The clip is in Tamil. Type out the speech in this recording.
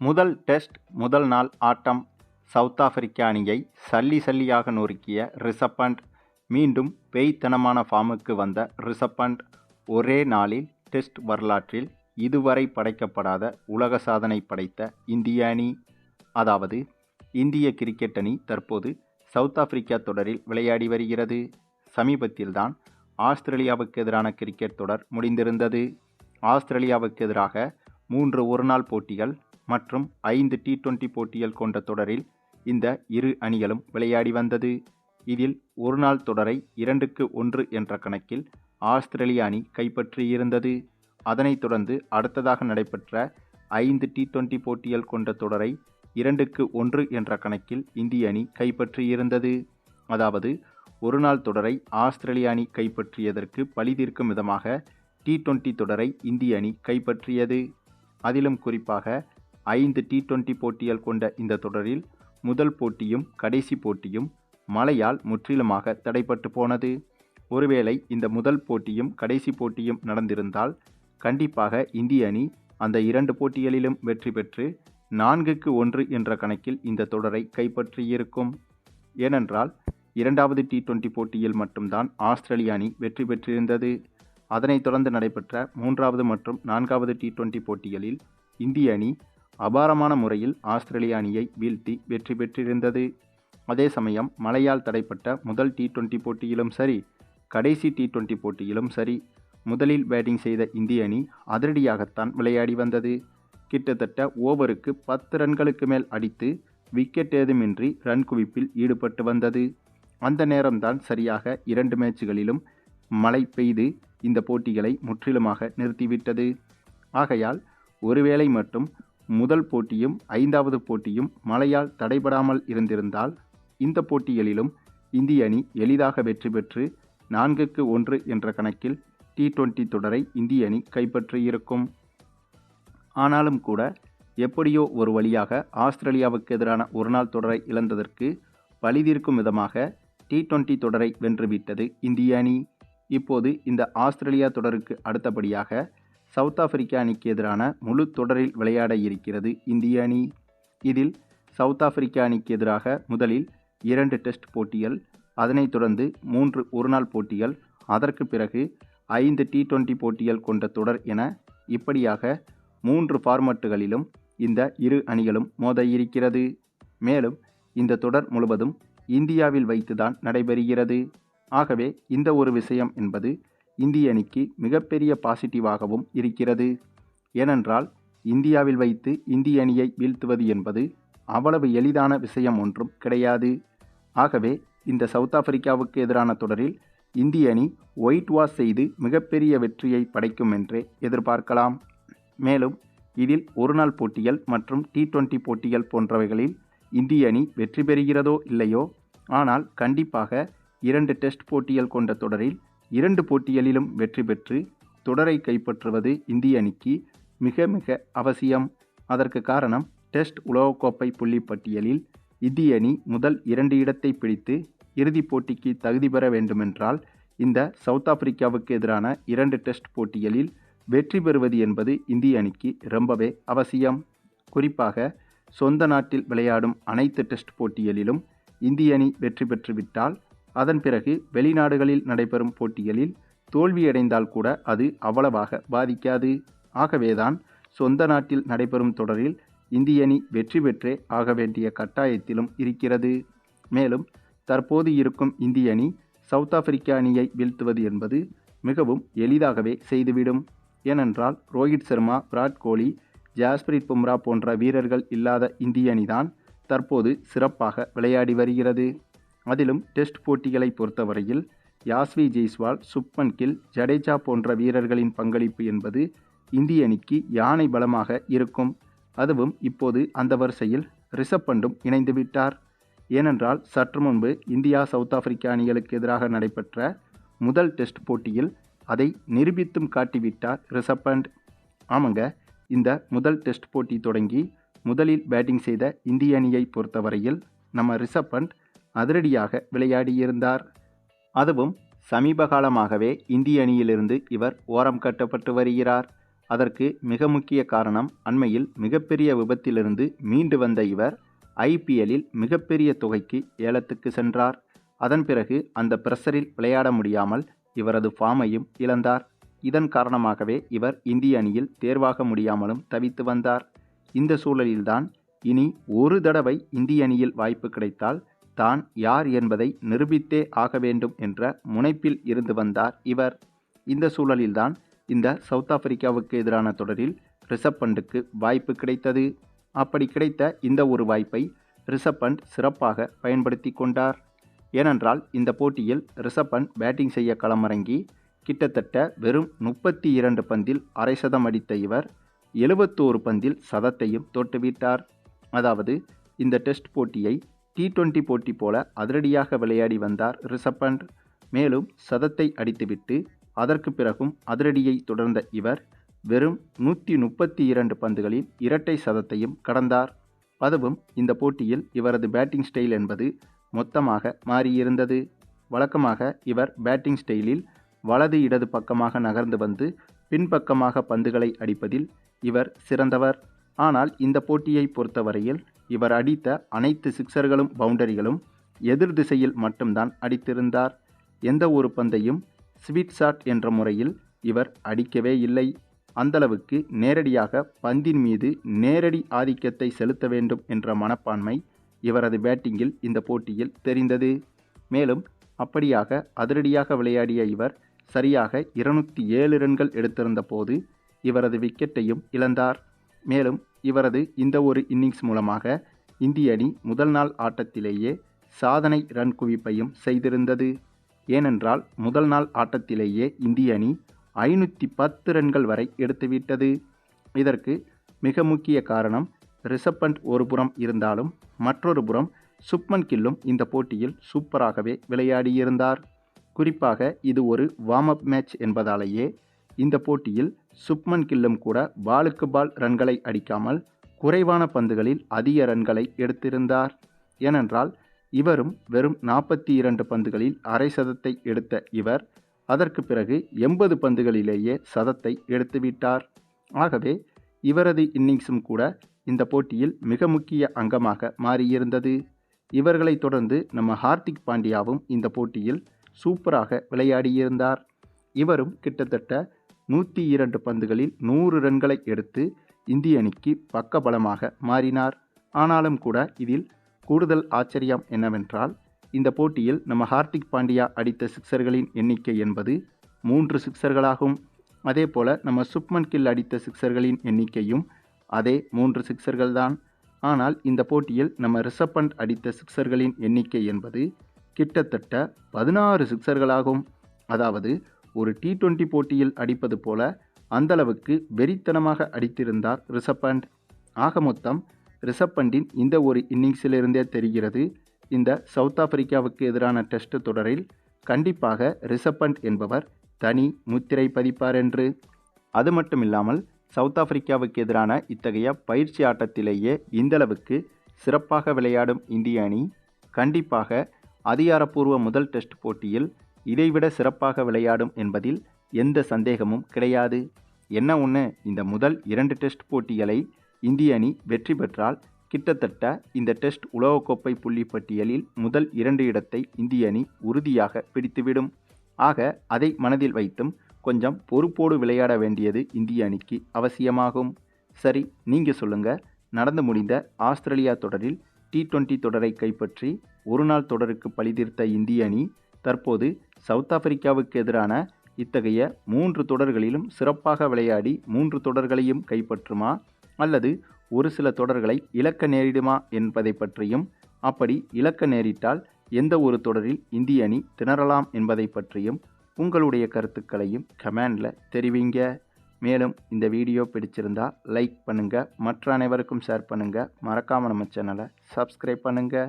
முதல் டெஸ்ட் முதல் நாள் ஆட்டம் சவுத் ஆப்பிரிக்க அணியை சல்லி சல்லியாக நொறுக்கிய ரிஷப் பண்ட் மீண்டும் பேய்த்தனமான ஃபார்முக்கு வந்த ரிஷப் பண்ட் ஒரே நாளில் டெஸ்ட் வரலாற்றில் இதுவரை படைக்கப்படாத உலக சாதனை படைத்த இந்திய அணி அதாவது இந்திய கிரிக்கெட் அணி தற்போது சவுத் ஆப்பிரிக்கா தொடரில் விளையாடி வருகிறது. சமீபத்தில்தான் ஆஸ்திரேலியாவுக்கு எதிரான கிரிக்கெட் தொடர் முடிந்திருந்தது. ஆஸ்திரேலியாவுக்கு எதிராக மூன்று ஒருநாள் போட்டிகள் மற்றும் ஐந்து டி டுவெண்டி போட்டிகள் கொண்ட தொடரில் இந்த இரு அணிகளும் விளையாடி வந்தது. இதில் ஒருநாள் தொடரை இரண்டுக்கு ஒன்று என்ற கணக்கில் ஆஸ்திரேலிய அணி கைப்பற்றியிருந்தது. அதனைத் தொடர்ந்து அடுத்ததாக நடைபெற்ற ஐந்து டி டுவெண்டி போட்டிகள் கொண்ட தொடரை இரண்டுக்கு ஒன்று என்ற கணக்கில் இந்திய அணி கைப்பற்றியிருந்தது. அதாவது ஒருநாள் தொடரை ஆஸ்திரேலிய அணி கைப்பற்றியதற்கு பழி தீர்க்கும் விதமாக டி டுவெண்டி தொடரை இந்திய அணி கைப்பற்றியது. அதிலும் குறிப்பாக ஐந்து டி டுவெண்டி போட்டிகள் கொண்ட இந்த தொடரில் முதல் போட்டியும் கடைசி போட்டியும் மழையால் முற்றிலுமாக தடைப்பட்டு போனது. ஒருவேளை இந்த முதல் போட்டியும் கடைசி போட்டியும் நடந்திருந்தால் கண்டிப்பாக இந்திய அணி அந்த இரண்டு போட்டிகளிலும் வெற்றி பெற்று நான்குக்கு ஒன்று என்ற கணக்கில் இந்த தொடரை கைப்பற்றியிருக்கும். ஏனென்றால் இரண்டாவது டி டுவெண்டி போட்டியில் மட்டும்தான் ஆஸ்திரேலிய அணி வெற்றி பெற்றிருந்தது. அதனைத் தொடர்ந்து நடைபெற்ற மூன்றாவது மற்றும் நான்காவது டி டுவெண்டி போட்டிகளில் இந்திய அணி அபாரமான முறையில் ஆஸ்திரேலிய அணியை வீழ்த்தி வெற்றி பெற்றிருந்தது. அதே சமயம் மழையால் தடைப்பட்ட முதல் டி டுவெண்டி போட்டியிலும் சரி கடைசி டி டுவெண்டி போட்டியிலும் சரி முதலில் பேட்டிங் செய்த இந்திய அணி அதிரடியாகத்தான் விளையாடி வந்தது. கிட்டத்தட்ட ஓவருக்கு பத்து ரன்களுக்கு மேல் அடித்து விக்கெட் ஏதுமின்றி ரன் குவிப்பில் ஈடுபட்டு வந்தது. அந்த நேரம்தான் சரியாக இரண்டு மேட்சுகளிலும் மழை பெய்து இந்த போட்டிகளை முற்றிலுமாக நிறுத்திவிட்டது. ஆகையால் ஒருவேளை மட்டும் முதல் போட்டியும் ஐந்தாவது போட்டியும் மழையால் தடைபடாமல் இருந்திருந்தால் இந்த போட்டிகளிலும் இந்திய அணி எளிதாக வெற்றி பெற்று நான்குக்கு ஒன்று என்ற கணக்கில் டி டுவெண்டி தொடரை இந்திய அணி கைப்பற்றியிருக்கும் ஆனாலும் கூட எப்படியோ ஒரு வழியாக ஆஸ்திரேலியாவுக்கு எதிரான ஒருநாள் தொடரை இழந்ததற்கு பழிதீர்க்கும் விதமாக டி டுவெண்டி தொடரை வென்றுவிட்டது இந்திய அணி. இப்போது இந்த ஆஸ்திரேலியா தொடருக்கு அடுத்தபடியாக சவுத் ஆப்பிரிக்கா அணிக்கு எதிரான முழு தொடரில் விளையாட இருக்கிறது இந்திய அணி. இதில் சவுத் ஆப்பிரிக்கா அணிக்கு எதிராக முதலில் இரண்டு டெஸ்ட் போட்டிகள் அதனைத் தொடர்ந்து மூன்று ஒருநாள் போட்டிகள் அதற்கு பிறகு ஐந்து டி டுவெண்ட்டி போட்டிகள் கொண்ட தொடர் என இப்படியாக மூன்று ஃபார்மட்டுகளிலும் இந்த இரு அணிகளும் மோத இருக்கிறது மேலும் இந்த தொடர் முழுவதும் இந்தியாவில் வைத்துதான் நடைபெறுகிறது. ஆகவே இந்த ஒரு விஷயம் என்பது இந்திய அணிக்கு மிகப்பெரிய பாசிட்டிவாகவும் இருக்கிறது. ஏனென்றால் இந்தியாவில் வைத்து இந்திய அணியை வீழ்த்துவது என்பது அவ்வளவு எளிதான விஷயம் ஒன்றும் கிடையாது. ஆகவே இந்த சவுத் ஆப்பிரிக்காவுக்கு எதிரான தொடரில் இந்திய அணி ஒயிட் வாஷ் செய்து மிகப்பெரிய வெற்றியை படைக்கும் என்றே எதிர்பார்க்கலாம். மேலும் இதில் ஒருநாள் போட்டிகள் மற்றும் டி டுவெண்டி போட்டிகள் போன்றவைகளில் இந்திய அணி வெற்றி பெறுகிறதோ இல்லையோ? ஆனால் கண்டிப்பாக இரண்டு டெஸ்ட் போட்டிகள் கொண்ட தொடரில் இரண்டு போட்டிகளிலும் வெற்றி பெற்று தொடரை கைப்பற்றுவது இந்திய அணிக்கு மிக மிக அவசியம். அதற்கு காரணம் டெஸ்ட் உலகக்கோப்பை புள்ளி பட்டியலில் இந்திய அணி முதல் இரண்டு இடத்தை பிடித்து இறுதிப் போட்டிக்கு தகுதி பெற வேண்டுமென்றால் இந்த சவுத் ஆப்பிரிக்காவுக்கு எதிரான இரண்டு டெஸ்ட் போட்டிகளில் வெற்றி பெறுவது என்பது இந்திய அணிக்கு ரொம்பவே அவசியம். குறிப்பாக சொந்த நாட்டில் விளையாடும் அனைத்து டெஸ்ட் போட்டிகளிலும் இந்திய அணி வெற்றி பெற்றுவிட்டால் அதன் பிறகு வெளிநாடுகளில் நடைபெறும் போட்டிகளில் தோல்வியடைந்தால் கூட அது அவ்வளவாக பாதிக்காது. ஆகவேதான் சொந்த நாட்டில் நடைபெறும் தொடரில் இந்திய அணி வெற்றி பெற்றே ஆக வேண்டிய கட்டாயத்திலும் இருக்கிறது. மேலும் தற்போது இருக்கும் இந்திய அணி சவுத் ஆப்பிரிக்கா அணியை வீழ்த்துவது என்பது மிகவும் எளிதாகவே செய்துவிடும். ஏனென்றால் ரோஹித் சர்மா விராட் கோலி ஜாஸ்பிரித் பும்ரா போன்ற வீரர்கள் இல்லாத இந்திய அணிதான் தற்போது சிறப்பாக விளையாடி வருகிறது. அதிலும் டெஸ்ட் போட்டிகளை பொறுத்தவரையில் யாஸ்வி ஜெய்ஸ்வால் சுப்மன் கில் ஜடேஜா போன்ற வீரர்களின் பங்களிப்பு என்பது இந்திய அணிக்கு யானை பலமாக இருக்கும். அதுவும் இப்போது அந்த வரிசையில் ரிஷப் பண்டும் இணைந்துவிட்டார் ஏனென்றால் சற்று முன்பு இந்தியா சவுத் ஆப்பிரிக்கா அணிகளுக்கு எதிராக நடைபெற்ற முதல் டெஸ்ட் போட்டியில் அதை நிரூபித்தும் காட்டிவிட்டார் ரிஷப் பண்ட் ஆமாங்க இந்த முதல் டெஸ்ட் போட்டி தொடங்கி முதலில் பேட்டிங் செய்த இந்திய அணியை பொறுத்தவரையில் நம்ம ரிஷப் பண்ட் அதிரடியாக விளையாடியிருந்தார். அதுவும் சமீப காலமாகவே இந்திய அணியிலிருந்து இவர் ஓரம் கட்டப்பட்டு வருகிறார். அதற்கு மிக முக்கிய காரணம் அண்மையில் மிகப்பெரிய விபத்திலிருந்து மீண்டு வந்த இவர் ஐபிஎல்லில் மிகப்பெரிய தொகைக்கு ஏலத்துக்கு சென்றார். அதன் பிறகு அந்த பிரஷரில் விளையாட முடியாமல் இவரது ஃபார்மையும் இழந்தார். இதன் காரணமாகவே இவர் இந்திய அணியில் தேர்வாக முடியாமலும் தவித்து வந்தார். இந்த சூழலில்தான் இனி ஒரு தடவை இந்திய அணியில் வாய்ப்பு கிடைத்தால் தான் யார் என்பதை நிரூபித்தே ஆக வேண்டும் என்ற முனைப்பில் இருந்து வந்தார் இவர். இந்த சூழலில்தான் இந்த சவுத் ஆப்பிரிக்காவுக்கு எதிரான தொடரில் ரிஷப் பண்டுக்கு வாய்ப்பு கிடைத்தது. அப்படி கிடைத்த இந்த ஒரு வாய்ப்பை ரிஷப் பண்ட் சிறப்பாக பயன்படுத்தி கொண்டார். ஏனென்றால் இந்த போட்டியில் ரிஷப் பண்ட் பேட்டிங் செய்ய களமிறங்கி கிட்டத்தட்ட வெறும் முப்பத்தி இரண்டு பந்தில் அரை சதம் அடித்த இவர் எழுபத்தோரு பந்தில் சதத்தையும் தோற்றுவிட்டார். அதாவது இந்த டெஸ்ட் போட்டியை டி டுவெண்டி போட்டி போல அதிரடியாக விளையாடி வந்தார் ரிஷப் பண்ட் மேலும் சதத்தை அடித்துவிட்டு அதற்கு பிறகும் அதிரடியை தொடர்ந்த இவர் வெறும் நூற்றி முப்பத்தி இரண்டு பந்துகளில் இரட்டை சதத்தையும் கடந்தார். அதுவும் இந்த போட்டியில் இவரது பேட்டிங் ஸ்டைல் என்பது மொத்தமாக மாறியிருந்தது. வழக்கமாக இவர் பேட்டிங் ஸ்டைலில் வலது இடது பக்கமாக நகர்ந்து வந்து பின்பக்கமாக பந்துகளை அடிப்பதில் இவர் சிறந்தவர். ஆனால் இந்த போட்டியை பொறுத்தவரையில் இவர் அடித்த அனைத்து சிக்சர்களும் பவுண்டரிகளும் எதிர் திசையில் மட்டும்தான் அடித்திருந்தார். எந்த ஒரு பந்தையும் ஸ்வீட் ஷாட் என்ற முறையில் இவர் அடிக்கவே இல்லை. அந்தளவுக்கு நேரடியாக பந்தின் மீது நேரடி ஆதிக்கத்தை செலுத்த வேண்டும் என்ற மனப்பான்மை இவரது பேட்டிங்கில் இந்த போட்டியில் தெரிந்தது. மேலும் அப்படியாக அதிரடியாக விளையாடிய இவர் சரியாக இருநூற்றி ஏழு ரன்கள் எடுத்திருந்த போது இவரது விக்கெட்டையும் இழந்தார். மேலும் இவரது இந்த ஒரு இன்னிங்ஸ் மூலமாக இந்திய அணி முதல் நாள் ஆட்டத்திலேயே சாதனை ரன் குவிப்பையும் செய்திருந்தது. ஏனென்றால் முதல் நாள் ஆட்டத்திலேயே இந்திய அணி ஐநூற்றி பத்து ரன்கள் வரை எடுத்துவிட்டது இதற்கு மிக முக்கிய காரணம் ரிஷப் பண்ட் ஒரு புறம் இருந்தாலும் மற்றொரு புறம் சுப்மன் கில்லும் இந்த போட்டியில் சூப்பராகவே விளையாடியிருந்தார். குறிப்பாக இது ஒரு வார்ம் அப் மேட்ச் என்பதாலேயே இந்த போட்டியில் சுப்மன் கில்லும் கூட பாலுக்கு பால் ரன்களை அடிக்காமல் குறைவான பந்துகளில் அதிக ரன்களை எடுத்திருந்தார். ஏனென்றால் இவரும் வெறும் நாற்பத்தி இரண்டு பந்துகளில் அரை சதத்தை எடுத்த இவர் அதற்கு பிறகு எண்பது பந்துகளிலேயே சதத்தை எடுத்துவிட்டார் ஆகவே இவரது இன்னிங்ஸும் கூட இந்த போட்டியில் மிக முக்கிய அங்கமாக மாறியிருந்தது. இவர்களை தொடர்ந்து நம்ம ஹார்திக் பாண்டியாவும் இந்த போட்டியில் சூப்பராக விளையாடியிருந்தார். இவரும் கிட்டத்தட்ட நூற்றி இரண்டு பந்துகளில் நூறு ரன்களை எடுத்து இந்திய அணிக்கு பக்கபலமாக மாறினார். ஆனாலும் கூட இதில் கூடுதல் ஆச்சரியம் என்னவென்றால் இந்த போட்டியில் நம்ம ஹார்திக் பாண்டியா அடித்த சிக்சர்களின் எண்ணிக்கை என்பது மூன்று சிக்சர்களாகும். அதே போல் நம்ம சுப்மன் கில் அடித்த சிக்சர்களின் எண்ணிக்கையும் அதே மூன்று சிக்சர்கள்தான். ஆனால் இந்த போட்டியில் நம்ம ரிஷப்பண்ட் அடித்த சிக்சர்களின் எண்ணிக்கை என்பது கிட்டத்தட்ட பதினாறு சிக்சர்களாகும். அதாவது ஒரு டி டுவெண்ட்டி போட்டியில் அடிப்பது போல அந்தளவுக்கு வெறித்தனமாக அடித்திருந்தார் ரிஷப் பண்ட் ஆக மொத்தம் ரிஷப் பண்டின் இந்த ஒரு இன்னிங்ஸிலிருந்தே தெரிகிறது இந்த சவுத் ஆப்பிரிக்காவுக்கு எதிரான டெஸ்ட் தொடரில் கண்டிப்பாக ரிஷப் பண்ட் என்பவர் தனி முத்திரை பதிப்பார் என்று. அது மட்டும் இல்லாமல் சவுத் ஆப்பிரிக்காவுக்கு எதிரான இத்தகைய பயிற்சி ஆட்டத்திலேயே இந்தளவுக்கு சிறப்பாக விளையாடும் இந்திய அணி கண்டிப்பாக அதிகாரப்பூர்வ முதல் டெஸ்ட் போட்டியில் இதைவிட சிறப்பாக விளையாடும் என்பதில் எந்த சந்தேகமும் கிடையாது. என்ன ஒன்று இந்த முதல் இரண்டு டெஸ்ட் போட்டிகளை இந்திய அணி வெற்றி பெற்றால் கிட்டத்தட்ட இந்த டெஸ்ட் உலகக்கோப்பை புள்ளி பட்டியலில் முதல் இரண்டு இடத்தை இந்திய அணி உறுதியாக பிடித்துவிடும். ஆக அதை மனதில் வைத்தும் கொஞ்சம் பொறுப்போடு விளையாட வேண்டியது இந்திய அணிக்கு அவசியமாகும். சரி நீங்கள் சொல்லுங்கள் நடந்து முடிந்த ஆஸ்திரேலியா தொடரில் டி டுவெண்ட்டி தொடரை கைப்பற்றி ஒரு நாள் தொடருக்கு பழிதீர்த்த இந்திய அணி தற்போது சவுத் ஆப்பிரிக்காவுக்கு எதிரான இத்தகைய மூன்று தொடர்களிலும் சிறப்பாக விளையாடி மூன்று தொடர்களையும் கைப்பற்றுமா? அல்லது ஒரு சில தொடர்களை இழக்க நேரிடுமா என்பதை பற்றியும் அப்படி இழக்க நேரிட்டால் எந்த ஒரு தொடரில் இந்திய அணி திணறலாம் என்பதை பற்றியும் உங்களுடைய கருத்துக்களையும் கமெண்டில் தெரிவிங்க. மேலும் இந்த வீடியோ பிடிச்சிருந்தா லைக் பண்ணுங்கள் மற்ற அனைவருக்கும் ஷேர் பண்ணுங்கள் மறக்காமல் நம்ம சேனலை சப்ஸ்கிரைப் பண்ணுங்கள்